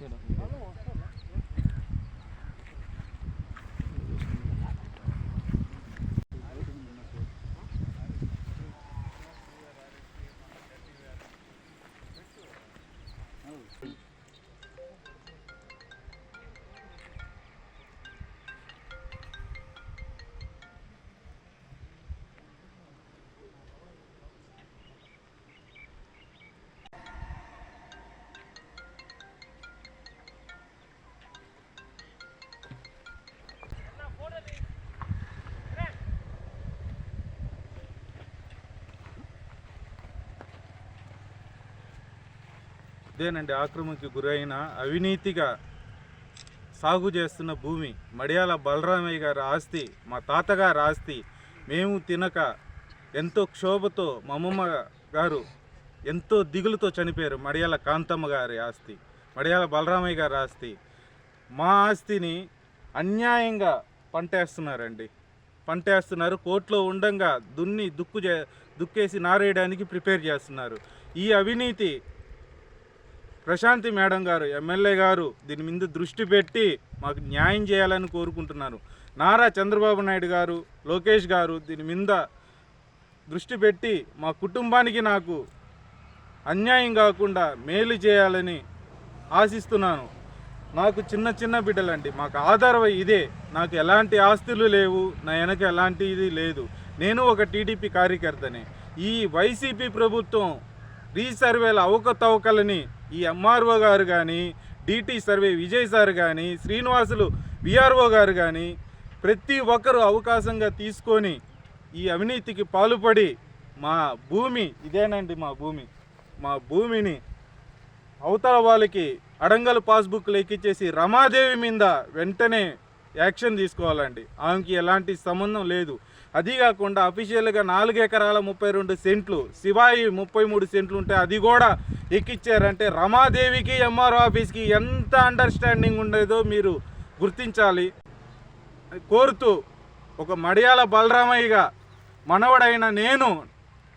完了了 ఇదేనండి ఆక్రమణకి గురైన అవినీతిగా సాగు చేస్తున్న భూమి. మడియాల బలరామయ్య గారి ఆస్తి మా తాతగారి ఆస్తి. మేము తినక ఎంతో క్షోభతో మా అమ్మమ్మ గారు ఎంతో దిగులుతో చనిపోయారు. మడియాల కాంతమ్మ గారి ఆస్తి మడియాల బలరామయ్య గారి ఆస్తి. మా ఆస్తిని అన్యాయంగా పంటేస్తున్నారండి. పంటేస్తున్నారు కోర్టులో ఉండంగా దున్ని దుక్కు చే దుక్కేసి నారేయడానికి ప్రిపేర్ చేస్తున్నారు. ఈ అవినీతి ప్రశాంతి మేడం గారు ఎమ్మెల్యే గారు దీని మీద దృష్టి పెట్టి మాకు న్యాయం చేయాలని కోరుకుంటున్నారు. నారా చంద్రబాబు నాయుడు గారు లోకేష్ గారు దీని మీద దృష్టి పెట్టి మా కుటుంబానికి నాకు అన్యాయం కాకుండా మేలు చేయాలని ఆశిస్తున్నాను. నాకు చిన్న చిన్న బిడ్డలండి. మాకు ఆధారం ఇదే. నాకు ఎలాంటి ఆస్తులు లేవు. నా వెనక ఎలాంటి ఇది లేదు. నేను ఒక టీడీపీ కార్యకర్తనే. ఈ వైసీపీ ప్రభుత్వం రీసర్వేల అవకతవకలని ఈ ఎంఆర్ఓ గారు కానీ డిటి సర్వే విజయ్ సార్ కానీ శ్రీనివాసులు విఆర్ఓ గారు కానీ ప్రతి ఒక్కరూ అవకాశంగా తీసుకొని ఈ అవినీతికి పాల్పడి మా భూమి ఇదేనండి మా భూమి మా భూమిని అవతల వాళ్ళకి అడంగల్ పాస్బుక్లు ఎక్కిచ్చేసి రమాదేవి మీద వెంటనే యాక్షన్ తీసుకోవాలండి. ఆమెకి ఎలాంటి సంబంధం లేదు. అది కాకుండా అఫీషియల్గా నాలుగు ఎకరాల ముప్పై రెండు సెంట్లు శివాయి ముప్పై మూడు సెంట్లు ఉంటే అది కూడా ఎక్కిచ్చారంటే రమాదేవికి ఎంఆర్ఓ ఆఫీస్కి ఎంత అండర్స్టాండింగ్ ఉండేదో మీరు గుర్తించాలి. కోరుతూ ఒక మడియాల బలరామయ్యగా మనవడైన నేను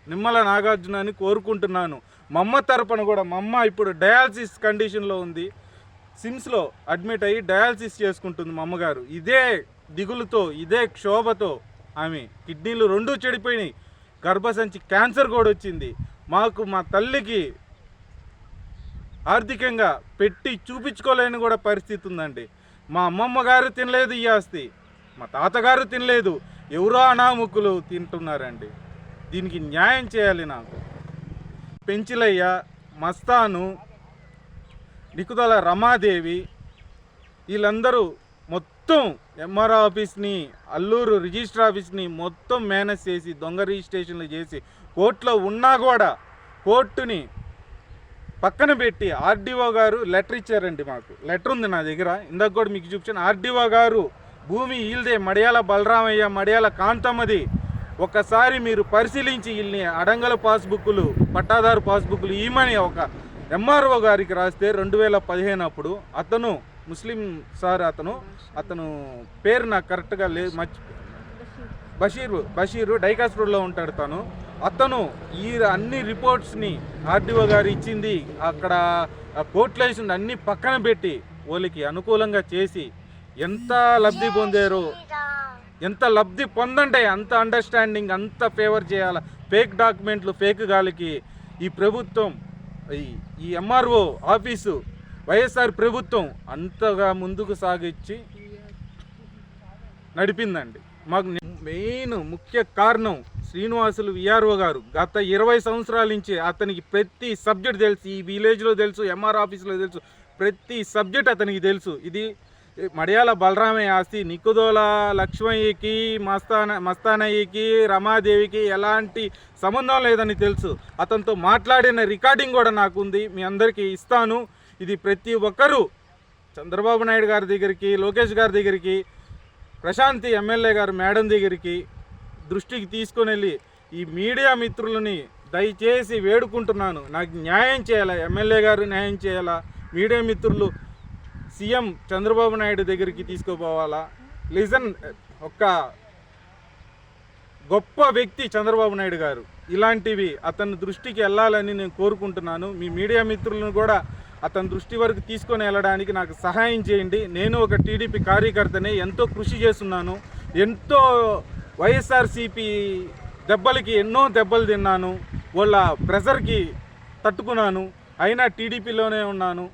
నిమ్మల నాగార్జున అని కోరుకుంటున్నాను. మా అమ్మ తరపున కూడా మమ్మ ఇప్పుడు డయాలసిస్ కండిషన్లో ఉంది. సిమ్స్లో అడ్మిట్ అయ్యి డయాలసిస్ చేసుకుంటుంది మా అమ్మగారు ఇదే దిగులుతో ఇదే క్షోభతో ఆమె కిడ్నీలు రెండూ చెడిపోయినాయి. గర్భసంచి క్యాన్సర్ కూడా వచ్చింది. మాకు మా తల్లికి ఆర్థికంగా పెట్టి చూపించుకోలేని కూడా పరిస్థితి ఉందండి. మా అమ్మమ్మ గారు తినలేదు ఈ ఆస్తి. మా తాతగారు తినలేదు. ఎవరో అనాముకులు తింటున్నారండి. దీనికి న్యాయం చేయాలి నాకు. పెంచిలయ్య మస్తాను నికుదల రమాదేవి వీళ్ళందరూ మొత్తం ఎంఆర్ఓ ఆఫీస్ని అల్లూరు రిజిస్టర్ ఆఫీస్ని మొత్తం మేనేజ్ చేసి దొంగ రిజిస్ట్రేషన్లు చేసి కోర్టులో ఉన్నా కూడా కోర్టుని పక్కన పెట్టి ఆర్డీఓ గారు లెటర్ ఇచ్చారండి మాకు. లెటర్ ఉంది నా దగ్గర. ఇందాక కూడా మీకు చూపించాను. ఆర్డీఓ గారు భూమి ఈల్దే మడియాల బలరామయ్య మడియాల కాంతమ్మది. ఒకసారి మీరు పరిశీలించి వీళ్ళని అడంగల పాస్బుక్లు పట్టాదారు పాస్బుక్లు ఈమని ఒక ఎంఆర్ఓ గారికి రాస్తే రెండు వేల పదిహేను అప్పుడు అతను ముస్లిం సార్ అతను అతను పేరు నాకు కరెక్ట్గా లేదు మర్చి బషీర్ బషీరు డైకాస్ రోడ్లో ఉంటాడు తను. అతను ఈ అన్ని రిపోర్ట్స్ని ఆర్డీఓ గారు ఇచ్చింది అక్కడ కోర్టులో అన్ని పక్కన పెట్టి వాళ్ళకి అనుకూలంగా చేసి ఎంత లబ్ధి పొందారు? ఎంత లబ్ధి పొందంటే అంత అండర్స్టాండింగ్ అంత ఫేవర్ చేయాలి ఫేక్ డాక్యుమెంట్లు ఫేక్ గాలికి ఈ ప్రభుత్వం ఈ ఎంఆర్ఓ ఆఫీసు వైఎస్ఆర్ ప్రభుత్వం అంతగా ముందుకు సాగించి నడిపిందండి. మాకు మెయిన్ ముఖ్య కారణం శ్రీనివాసులు విఆర్ఓ గారు. గత ఇరవై సంవత్సరాల నుంచి అతనికి ప్రతి సబ్జెక్ట్ తెలుసు. ఈ విలేజ్లో తెలుసు ఎంఆర్ ఆఫీస్లో తెలుసు. ప్రతి సబ్జెక్ట్ అతనికి తెలుసు. ఇది మడియాల బలరామయ్య ఆస్తి. నిక్కుదోల లక్ష్మయ్యకి మస్తాన మస్తానయ్యకి రమాదేవికి ఎలాంటి సంబంధం లేదని తెలుసు. అతనితో మాట్లాడిన రికార్డింగ్ కూడా నాకు ఉంది మీ అందరికీ ఇస్తాను. ఇది ప్రతి ఒక్కరూ చంద్రబాబు నాయుడు గారి దగ్గరికి లోకేష్ గారి దగ్గరికి ప్రశాంతి ఎమ్మెల్యే గారు మేడం దగ్గరికి దృష్టికి తీసుకొని వెళ్ళి ఈ మీడియా మిత్రులని దయచేసి వేడుకుంటున్నాను. నాకు న్యాయం చేయాలా? ఎమ్మెల్యే గారు న్యాయం చేయాలా? మీడియా మిత్రులు సీఎం చంద్రబాబు నాయుడు దగ్గరికి తీసుకుపోవాలా? లిజన్ ఒక్క గొప్ప వ్యక్తి చంద్రబాబు నాయుడు గారు. ఇలాంటివి అతని దృష్టికి వెళ్ళాలని నేను కోరుకుంటున్నాను. మీ మీడియా మిత్రులను కూడా అతని దృష్టి వరకు తీసుకొని వెళ్ళడానికి నాకు సహాయం చేయండి. నేను ఒక టీడీపీ కార్యకర్తని ఎంతో కృషి చేస్తున్నాను. ఎంతో వైఎస్ఆర్సీపీ దెబ్బలకి ఎన్నో దెబ్బలు తిన్నాను. వాళ్ళ ప్రెషర్కి తట్టుకున్నాను. అయినా టీడీపీలోనే ఉన్నాను.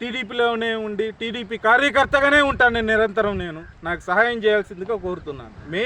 టీడీపీలోనే ఉండి టీడీపీ కార్యకర్తగానే ఉంటాను నేను నిరంతరం నేను. నాకు సహాయం చేయాల్సిందిగా కోరుతున్నాను. మే